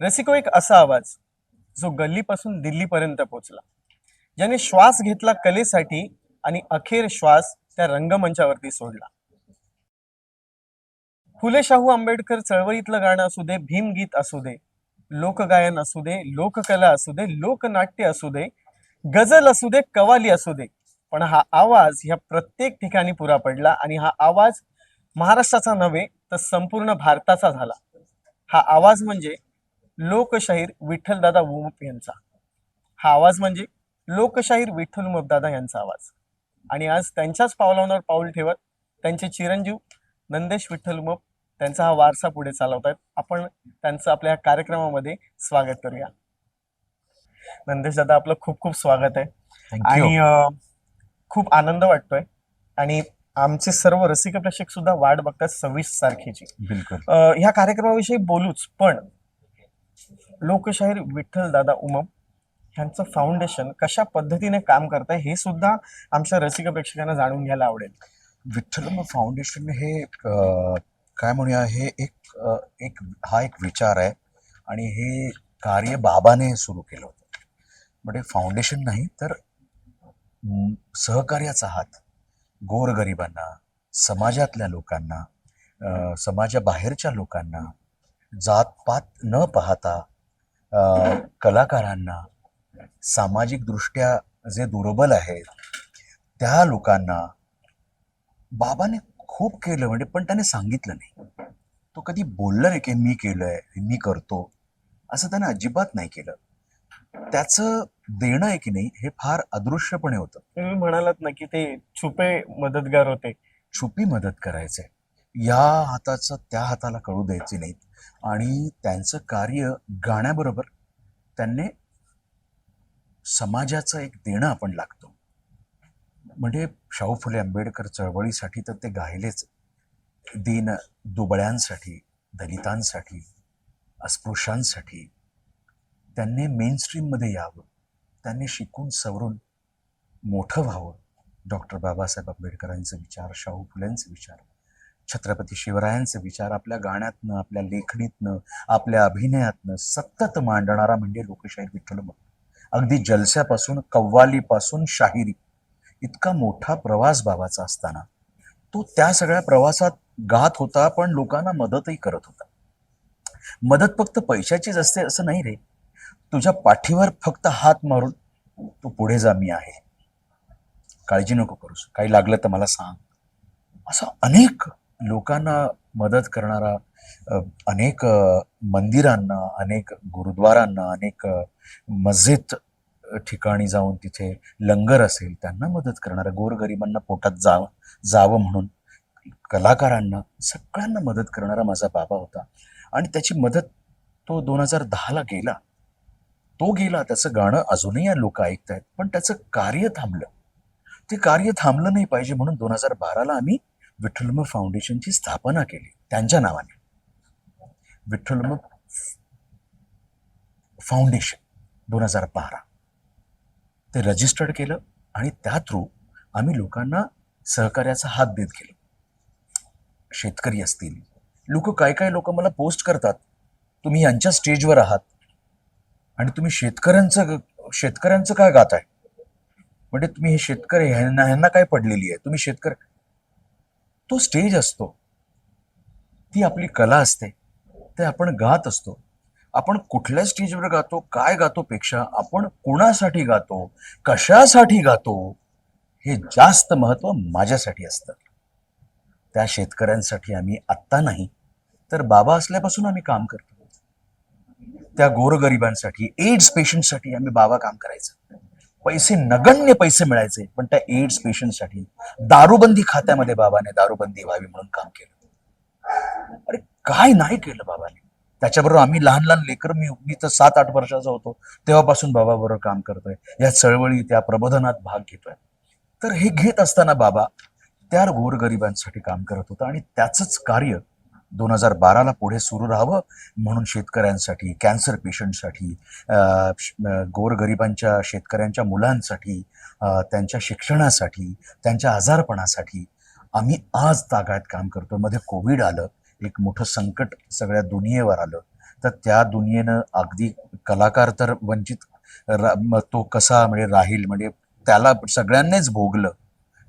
रसिको एक असा आवाज जो गल्लीपासून दिल्लीपर्यंत पोचला ज्याने श्वास घेतला कलेसाठी आणि अखेर श्वास त्या रंगमंचावरती सोडला. फुले शाहू आंबेडकर चळवळीतलं गाणं असू दे भीमगीत असू दे लोकगायन असू दे लोककला असू दे लोकनाट्य असू दे गझल असू दे कवाली असू दे पण हा आवाज ह्या प्रत्येक ठिकाणी पुरा पडला आणि हा आवाज महाराष्ट्राचा नव्हे तर संपूर्ण भारताचा झाला. हा आवाज म्हणजे लोकशाहीर विठ्ठलदादा उमप यांचा. हा आवाज म्हणजे लोकशाहीर विठ्ठल उमपदादा यांचा आवाज. आणि आज त्यांच्याच पावलांवर पाऊल ठेवत त्यांचे चिरंजीव नंदेश विठ्ठल उमप त्यांचा हा वारसा पुढे चालवत आहेत आपण त्यांचं आपल्या या कार्यक्रमामध्ये स्वागत करूया. नंदेश दादा आपलं खूप खूप स्वागत आहे. आणि खूप आनंद वाटतोय. आणि आमचे सर्व रसिक प्रेक्षक सुद्धा वाट बघतात सव्वीस तारखेची. ह्या कार्यक्रमाविषयी बोलूच पण लोकशाहीर विठ्ठल दादा उमप ह्यांचं फाउंडेशन कशा पद्धतीने काम करत आहे हे सुद्धा आमच्या रसिक प्रेक्षकांना जाणून घ्यायला आवडेल. विठ्ठल फाउंडेशन हे काय म्हणूया हे एक एक हा एक विचार आहे आणि हे कार्य बाबाने सुरू केलं होतं. म्हणजे फाउंडेशन नाही तर सहकार्याचा हात गोरगरिबांना समाजातल्या लोकांना समाजाबाहेरच्या लोकांना जातपात न पाहता कलाकारांना सामाजिकदृष्ट्या जे दुर्बल आहेत त्या लोकांना बाबाने खूप केलं म्हणजे पण त्याने सांगितलं नाही. तो कधी बोलला नाही की मी केलंय मी करतो असं त्याने अजिबात नाही केलं. त्याचं देणं आहे की नाही हे फार अदृश्यपणे होतं. तुम्ही म्हणालात ना की ते छुपे मदतगार होते. छुपी मदत करायचंय. या हाताचं त्या हाताला कळू द्यायचे नाहीत आणि त्यांचं कार्य गाण्याबरोबर त्यांनी समाजाचं एक देणं आपण लागतो. म्हणजे शाहू फुले आंबेडकर चळवळीसाठी तर ते गायलेच. दीन दुबळ्यांसाठी दलितांसाठी अस्पृश्यांसाठी त्यांनी मेनस्ट्रीममध्ये यावं. त्यांनी शिकून सवरून मोठं व्हावं. डॉक्टर बाबासाहेब आंबेडकरांचे विचार शाहू फुलेंचे विचार. छत्रपती शिवरायांचे विचार आपल्या गाण्यातनं आपल्या लेखणीतनं आपल्या अभिनयातनं सतत मांडणारा म्हणजे लोकशाहीर विठ्ठल उमप. अगदी जलस्यापासून कव्वालीपासून शाहिरी. इतका मोठा प्रवास बाबाचा असताना. तो त्या सगळ्या प्रवासात गात होता पण लोकांना मदतही करत होता. मदत फक्त पैशाचीच असते असं नाही रे. तुझ्या पाठीवर फक्त हात मारून तू पुढे जा मी आहे. काळजी नको करूस. काही लागलं तर मला सांग. असं अनेक लोकांना मदत करणारा अनेक मंदिरांना अनेक गुरुद्वारांना अनेक मस्जिद ठिकाणी जाऊन तिथे लंगर असेल त्यांना मदत करणारा गोरगरिबांना पोटात जा जावं म्हणून कलाकारांना सगळ्यांना मदत करणारा माझा बाबा होता. आणि त्याची मदत तो दोन हजार दहाला गेला. तो गेला त्याचं गाणं अजूनही लोक ऐकत आहेत पण त्याचं कार्य थांबलं. ते कार्य थांबलं नाही पाहिजे म्हणून दोन हजार बाराला आम्ही विठ्ठलम फाउंडेशनची स्थापना केली त्यांच्या नावाने. विठ्ठलम फाउंडेशन दोन हजार बारा. ते रजिस्टर्ड केलं आणि त्या थ्रू आम्ही लोकांना सहकार्याचा हात देत गेलो. शेतकरी असतील लोक काय काय लोक मला पोस्ट करतात तुम्ही यांच्या स्टेजवर आहात. आणि तुम्ही शेतकऱ्यांचं शेतकऱ्यांचं काय गाताय? म्हणजे तुम्ही हे शेतकरी ह्यांना ह्यांना काय पडलेली आहे? तुम्ही शेतकरी तो स्टेज असतो. ती आपली कला असते. ते आपण गात असतो. आपण कुठल्या स्टेजवर गातो काय गातो पेक्षा आपण कुणासाठी गातो कशासाठी गातो हे जास्त महत्त्व माझ्यासाठी असतं. त्या शेतकऱ्यांसाठी आम्ही आत्ता नाही तर बाबा असल्यापासून आम्ही काम करतो. त्या गोरगरिबांसाठी एड्स पेशंटसाठी आम्ही बाबा काम करायचं. पैसे नगण्य पैसे मिळायचे पण त्या एड्स पेशंटसाठी दारूबंदी खात्यामध्ये बाबाने दारूबंदी व्हावी म्हणून काम केलं. अरे काय नाही केलं बाबाने. त्याच्याबरोबर आम्ही लहान लहान लेकर मी मी तर सात आठ वर्षाचा होतो. तेव्हापासून बाबाबरोबर काम करतोय. या चळवळी त्या प्रबोधनात भाग घेतोय. तर हे घेत असताना बाबा त्या गोरगरिबांसाठी काम करत होता आणि त्याचंच कार्य दोन हजार बाराला पुढे सुरू राहावं म्हणून शेतकऱ्यांसाठी कॅन्सर पेशंटसाठी गोरगरिबांच्या शेतकऱ्यांच्या मुलांसाठी त्यांच्या शिक्षणासाठी त्यांच्या आजारपणासाठी आम्ही आज तागायत काम करतो मध्ये कोविड आलं एक मोठं संकट सगळ्या दुनियेवर आलं. तर त्या दुनियेनं अगदी कलाकार तर वंचित रा- तो कसा म्हणजे राहील म्हणजे त्याला सगळ्यांनीच भोगलं.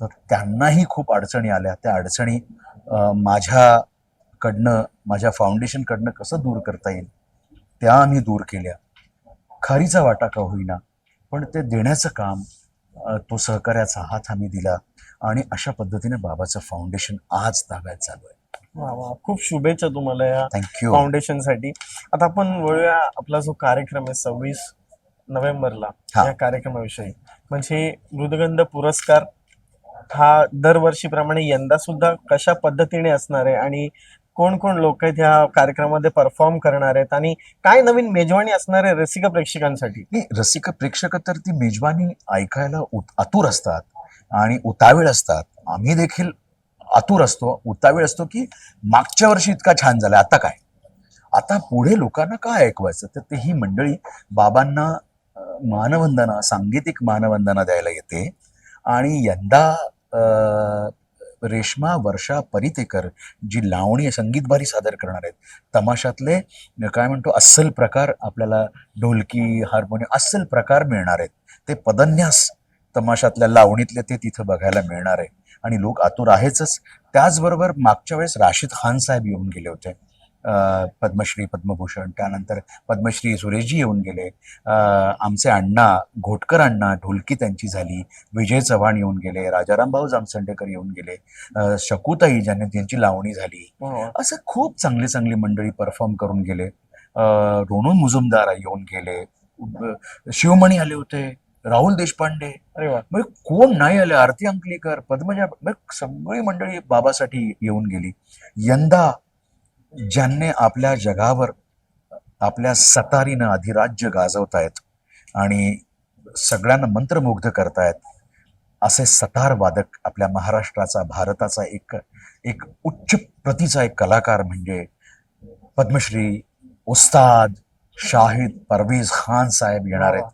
तर त्यांनाही खूप अडचणी आल्या. त्या अडचणी माझ्या माझ्याकडनं माझ्या फाउंडेशनकडनं कसं दूर करता येईल त्या आम्ही दूर केल्या. खारीचा वाटा का होईना पण ते देण्याचं काम तो सहकार्याचा हात आम्ही दिला आणि अशा पद्धतीने बाबाचं फाउंडेशन आज ताब्यात चालू आहे. खूप शुभेच्छा तुम्हाला या थँक्यू फाउंडेशनसाठी. आता आपण वळूया आपला जो कार्यक्रम आहे सव्वीस नोव्हेंबरला. या कार्यक्रमाविषयी. म्हणजे मृदगंध पुरस्कार हा दरवर्षीप्रमाणे यंदा सुद्धा कशा पद्धतीने असणार आहे आणि कोण कोण लोक आहेत ह्या कार्यक्रमामध्ये परफॉर्म करणार आहेत आणि काय नवीन मेजवानी असणार आहे रसिक प्रेक्षकांसाठी? नाही रसिक प्रेक्षक तर ती मेजवानी ऐकायला उत- आतुर असतात आणि उतावीळ असतात. आम्ही देखील आतुर असतो. उतावीळ असतो की मागच्या वर्षी इतका छान झाला आता काय? आता पुढे लोकांना काय ऐकवायचं? तर ते ही मंडळी बाबांना मानवंदना सांगीतिक मानवंदना द्यायला येते. आणि यंदा रेश्मा वर्षा परितेकर जी लावणी संगीतबारी सादर करणार आहेत. तमाशातले काय म्हणतो अस्सल प्रकार आपल्याला ढोलकी हार्मोनियम अस्सल प्रकार मिळणार आहेत. ते पदन्यास तमाशातल्या लावणीतले ते तिथं बघायला मिळणार आहे. आणि लोक आतुर आहेतच त्याचबरोबर मागच्या वेळेस राशीद खान साहेब येऊन गेले होते. पद्मश्री पद्मभूषण त्यानंतर पद्मश्री सुरेशजी येऊन गेले. आमचे अण्णा घोटकर अण्णा ढोलकी त्यांची झाली. विजय चव्हाण येऊन गेले. राजाराम भाऊ जामसंडेकर येऊन गेले. शकूताई ज्यांनी त्यांची लावणी झाली. असं खूप चांगली चांगली मंडळी परफॉर्म करून गेले. रोनू मुजुमदार येऊन गेले. शिवमणी आले होते. राहुल देशपांडे. म्हणजे कोण नाही आले? आरती अंकलेकर पद्मजा म्हणजे सगळी मंडळी बाबासाठी येऊन गेली. यंदा ज्यांनी आपल्या जगावर आपल्या सतारीनं अधिराज्य गाजवतायत आणि सगळ्यांना मंत्रमुग्ध करतायत असे सतार वादक आपल्या महाराष्ट्राचा भारताचा एक एक उच्च प्रतीचा एक कलाकार म्हणजे पद्मश्री उस्ताद शाहिद परवेज खान साहेब येणार आहेत.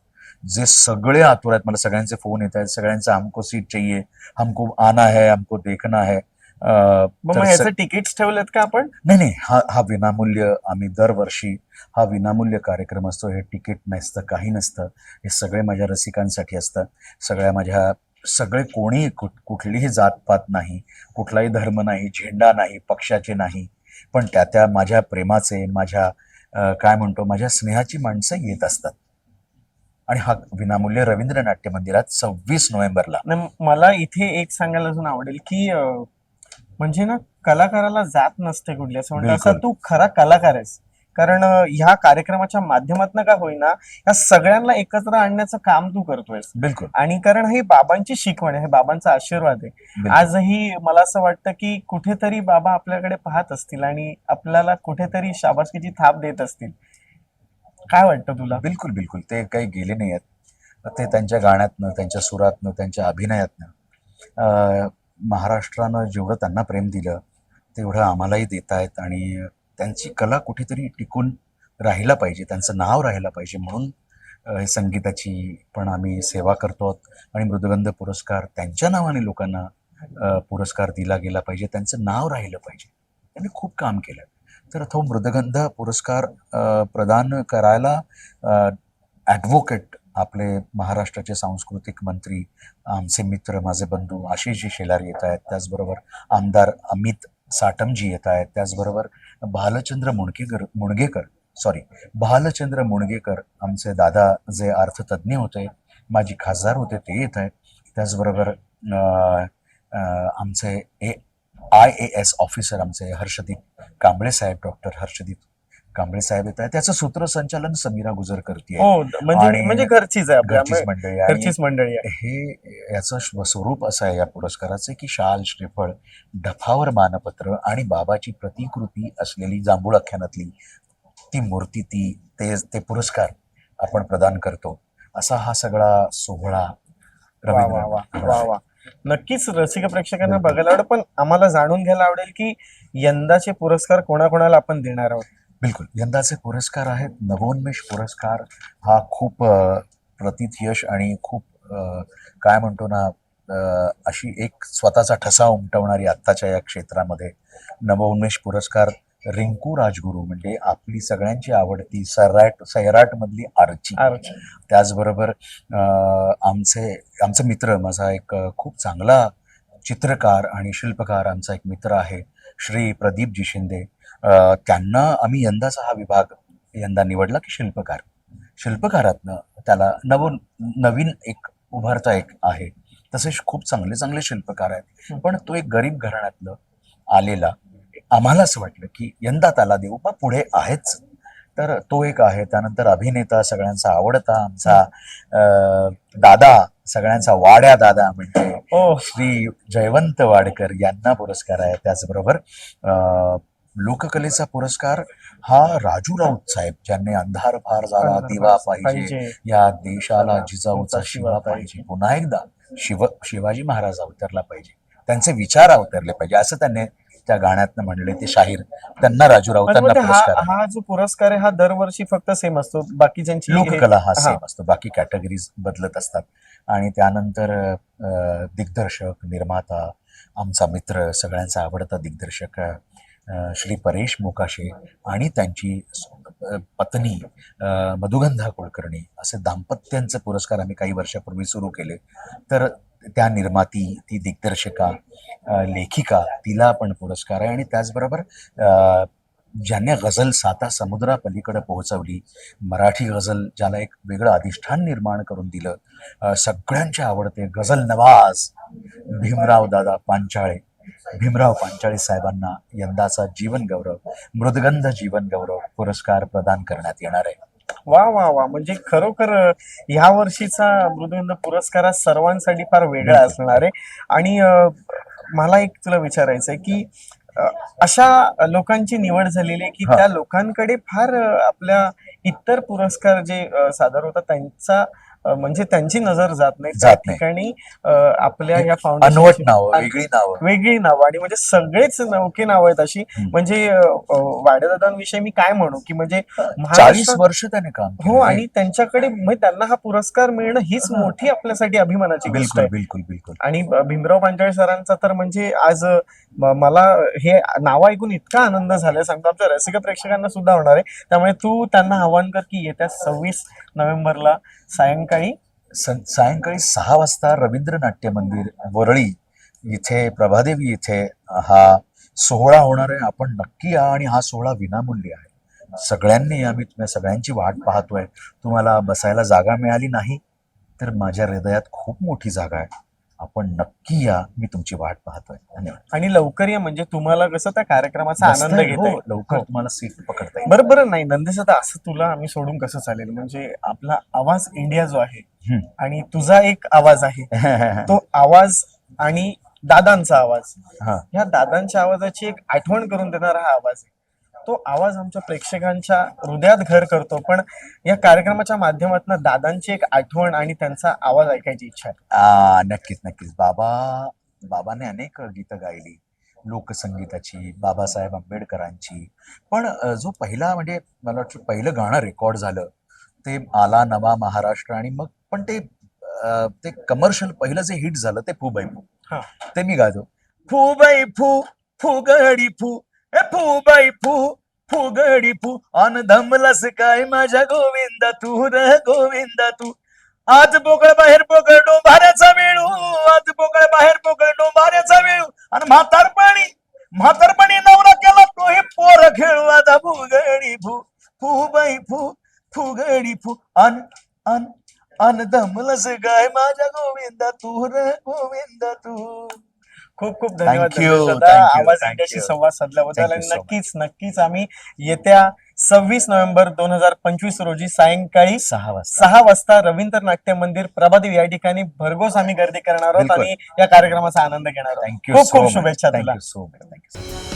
जे सगळे आतुर आहेत. मला सगळ्यांचे फोन येत आहेत. सगळ्यांचा हमको सीट चाहिए. हमको आना है हमको देखना है. मग तर ह्याचे तिकीट्स ठेवलेत का आपण? नाही नाही हा हा विनामूल्य आम्ही दरवर्षी हा विनामूल्य कार्यक्रम असतो. हे तिकीट नसतं काही नसतं. हे सगळे माझ्या रसिकांसाठी असतं. सगळ्या माझ्या सगळे कोणी कुठ- कुठलीही जातपात नाही कुठलाही धर्म नाही झेंडा नाही पक्षाचे नाही. पण त्या त्या माझ्या प्रेमाचे माझ्या काय म्हणतो माझ्या स्नेहाची माणसं येत असतात. आणि हा विनामूल्य रवींद्र नाट्य मंदिरात सव्वीस नोव्हेंबरला. मला इथे एक सांगायला अजून आवडेल की म्हणजे ना कलाकाराला जात नसते कुठली. असं म्हणतात असं. तू खरा कलाकार आहेस. कारण अं, ह्या कार्यक्रमाच्या माध्यमातून का होईना या सगळ्यांना एकत्र आणण्याचं काम तू करतोयस. बिलकुल. आणि कारण ही बाबांची शिकवण आहे हे बाबांचा आशीर्वाद आहे. बिलकुल. आजही मला असं वाटतं की कुठेतरी बाबा आपल्याकडे पाहत असतील आणि आपल्याला कुठेतरी शाबासकीची थाप देत असतील. काय वाटतं तुला? बिलकुल बिलकुल. ते काही गेले नाही आहेत ते त्यांच्या गाण्यातनं त्यांच्या सुरातनं त्यांच्या अभिनयातनं अं, महाराष्ट्रानं जेवढं त्यांना प्रेम दिलं तेवढं आम्हालाही देत आहेत आणि त्यांची कला कुठेतरी टिकून राहिला पाहिजे त्यांचं नाव राहिला पाहिजे. म्हणून संगीताची पण आम्ही सेवा करतो आणि मृदगंध पुरस्कार त्यांच्या नावाने लोकांना पुरस्कार दिला गेला पाहिजे त्यांचं नाव राहिलं पाहिजे. त्यांनी खूप काम केलं. तर तो हो मृदगंध पुरस्कार प्रदान करायला ॲडव्होकेट आपले महाराष्ट्राचे सांस्कृतिक मंत्री आमचे मित्र माझे बंधू आशिषजी शेलार येत आहेत. त्याचबरोबर आमदार अमित साटमजी येत आहेत. त्याचबरोबर भालचंद्र मुणकेकर मुणगेकर सॉरी भालचंद्र मुणगेकर आमचे दादा जे अर्थतज्ज्ञ होते माझी खासदार होते ते येत आहेत. त्याचबरोबर आमचे A I A S officer आमचे हर्षदीप कांबळे साहेब डॉक्टर हर्षदीप कांबळे साहेब येत आहेत. त्याचं सूत्रसंचालन समीरा गुजर करते हो म्हणजे म्हणजे घरचीच आहे घरचीच मंडळी घरचीच मंडळी आहे. हे याचं स्व- स्वरूप असं आहे या पुरस्काराचं की शाल श्रीफळ डफावर मानपत्र आणि बाबाची प्रतिकृती असलेली जांभूळ आख्यानातली ती मूर्ती ती ते ते पुरस्कार आपण प्रदान करतो. असा हा सगळा सोहळा वा वा वा रवींद्र वा वा. नक्कीच रसिक प्रेक्षकांना बघायला आवडेल पण आम्हाला जाणून घ्यायला आवडेल की यंदाचे पुरस्कार कोणाकोणाला आपण देणार आहोत? बिलकुल. यंदाचे पुरस्कार आहेत. नवोन्मेष पुरस्कार हा खूप प्रतीत यश आणि खूप काय म्हणतो ना अशी एक स्वतःचा ठसा उमटवणारी आत्ताच्या या क्षेत्रामध्ये नवोन्मेष पुरस्कार रिंकू राजगुरू म्हणजे आपली सगळ्यांची आवडती सैराट सैराट मधली आर्ची. त्याचबरोबर आमचे आमचे मित्र माझा एक खूप चांगला चित्रकार आणि शिल्पकार आमचा एक मित्र आहे श्री प्रदीपजी शिंदे. त्यांना आम्ही यंदाचा हा विभाग यंदा निवडला की शिल्पकार. शिल्पकारातनं त्याला नव नवीन एक उभारता एक आहे. तसे खूप चांगले चांगले शिल्पकार आहेत. पण तो एक गरीब घराण्यातलं आलेला आम्हाला असं वाटलं की यंदा त्याला देऊ बा पुढे आहेच. तर तो एक आहे. त्यानंतर अभिनेता सगळ्यांचा आवडता आमचा दादा सगळ्यांचा वाड्या दादा म्हणजे ओ श्री जयवंत वाडकर यांना पुरस्कार आहे. त्याचबरोबर लोककलेचा पुरस्कार हा राजू राऊत साहेब ज्यांनी अंधार फार झाला दिवा पाहिजे या देशाला जिजाऊचा शिवा पाहिजे. पुन्हा एकदा शिव शिवाजी महाराज अवतरला पाहिजे. त्यांचे विचार अवतरले पाहिजे असं त्यांनी त्या गाण्यातनं म्हणले ते शाहीर. त्यांना राजू पण राऊतांना मग ते हा पुरस्कार. हा जो पुरस्कार आहे हा दरवर्षी फक्त सेम असतो. बाकीच्यांची हे- लोककला हा. सेम असतो. बाकी कॅटेगरीज बदलत असतात. आणि त्यानंतर दिग्दर्शक निर्माता आमचा मित्र सगळ्यांचा आवडता दिग्दर्शक श्री परेश मोकाशे आणि त्यांची पत्नी मधुगंधा कुलकर्णी असे दाम्पत्यांचे पुरस्कार आम्ही काही वर्षापूर्वी सुरू केले. तर त्या निर्माती ती दिग्दर्शिका लेखिका तिला पण पुरस्कार आहे आणि त्याचबरोबर ज्यांनी गझल साता समुद्रापलीकडे पोहोचवली मराठी गझल ज्याला एक वेगळं अधिष्ठान निर्माण करून दिलं सगळ्यांच्या सगळ्यांचे आवडते गझल नवाज भीमराव दादा पांचाळे. भीमराव पांचाळे साहेबांना यंदाचा जीवन गौरव मृदगंध जीवन गौरव पुरस्कार प्रदान करण्यात येणार आहे. वा वा वा. म्हणजे खरोखर ह्या वर्षीचा मृदुंद पुरस्कार हा सर्वांसाठी फार वेगळा असणार आहे. आणि मला एक तुला विचारायचं आहे की अशा लोकांची निवड झालेली आहे की. त्या लोकांकडे फार आपल्या इतर पुरस्कार जे सादर होतात त्यांचा म्हणजे त्यांची नजर जात नाही. त्या जात नाही. ठिकाणी अ, आपल्या या अनवट फाउंडेशन नावं वेगळी नावं. वेगळी नावं. आणि म्हणजे सगळेच नौके नावं आहेत अशी. हम्म. म्हणजे अ, अ, वाडेदादांविषयी मी काय म्हणू की म्हणजे चाळीस महाराष्ट्रात- वर्ष त्याने काम हो. आणि त्यांच्याकडे म्हणजे त्यांना हा पुरस्कार मिळणं हीच मोठी आपल्यासाठी अभिमानाची गोष्ट बिलकुल आहे. बिलकुल बिलकुल. आणि ब- भीमराव पांचाळे सरांचा तर म्हणजे आज अ, म- मला हे नाव ऐकून इतका आनंद झालाय. सांगतो आमच्या रसिक प्रेक्षकांना सुद्धा होणार आहे. त्यामुळे तू त्यांना आवाहन कर की येत्या सव्वीस नोव्हेंबरला सायंकाळी सायंकाळी सहा वाजता रवींद्र नाट्य मंदिर वरळी इथे प्रभादेवी इथे हा सोहळा होणार आहे. आपण नक्की या आणि हा सोहळा विनामूल्य आहे. सगळ्यांनी आम्ही तुम्ही सगळ्यांची वाट पाहतोय. तुम्हाला बसायला जागा मिळाली नाही तर माझ्या हृदयात खूप मोठी जागा आहे. आपण नक्की या. मी तुमची वाट पाहतोय. धन्यवाद. आणि लवकर या म्हणजे तुम्हाला कसं त्या कार्यक्रमाचा आनंद? घेता हो, लवकर हो. तुम्हाला सीट पकडता येईल. बरं बरं नाही. नंदेश आता असं तुला आम्ही सोडून कसं चालेल? म्हणजे आपला आवाज इंडिया जो आहे हम्म. आणि तुझा एक आवाज आहे तो आवाज आणि दादांचा आवाज. हा. या दादांच्या आवाजाची एक आठवण करून देणारा हा आवाज आहे. तो आवाज आमच्या प्रेक्षकांच्या हृदयात घर करतो. पण या कार्यक्रमाच्या माध्यमातून दादांची एक आठवण आणि त्यांचा आवाज ऐकायची इच्छा आहे. नक्कीच नक्कीच. बाबा बाबाने अनेक गीतं गायली. लोकसंगीताची बाबासाहेब आंबेडकरांची. पण जो पहिला म्हणजे मला वाटतं पहिलं गाणं रेकॉर्ड झालं ते आला नवा महाराष्ट्र आणि मग पण ते ते कमर्शियल पहिलं जे हिट झालं ते फू बाई फू. ते मी गातो फू बाई फू फू गडी फू. फू बाई फू फू गडी फू अन धमलस काय माझ्या गोविंदा तू र गोविंदा तू. आज बोकळ बाहेर बोकळ डोंबाऱ्याचा वेळू हो, आज बोकळ बाहेर बोकळ डोंबाऱ्याचा वेळू आणि हो. म्हातारपणी म्हातारपणी नवरा केला तो हे पोर खेळू आता फुगडी फू. फू बाई फू फुगडी फू अन अन अन दमलस गाय माझ्या गोविंदा तू र गोविंदा तू. खूप खूप धन्यवाद Thank you, नंदेश दादा. thank you, आवाज thank इंडियाशी you. संवाद साधल्याबद्दल Thank you आणि so much. नक्कीच नक्कीच आम्ही येत्या सव्वीस नोव्हेंबर दोन हजार पंचवीस रोजी सायंकाळी सहा वाजता सहा वाजता रवींद्र नाट्य मंदिर प्रभादेवी या ठिकाणी भरघोस आम्ही गर्दी करणार आहोत बिलकुल. आणि या कार्यक्रमाचा आनंद घेणार आहोत थँक्यू खूप खूप शुभेच्छा तुला थँक्यू सो मच थँक्यू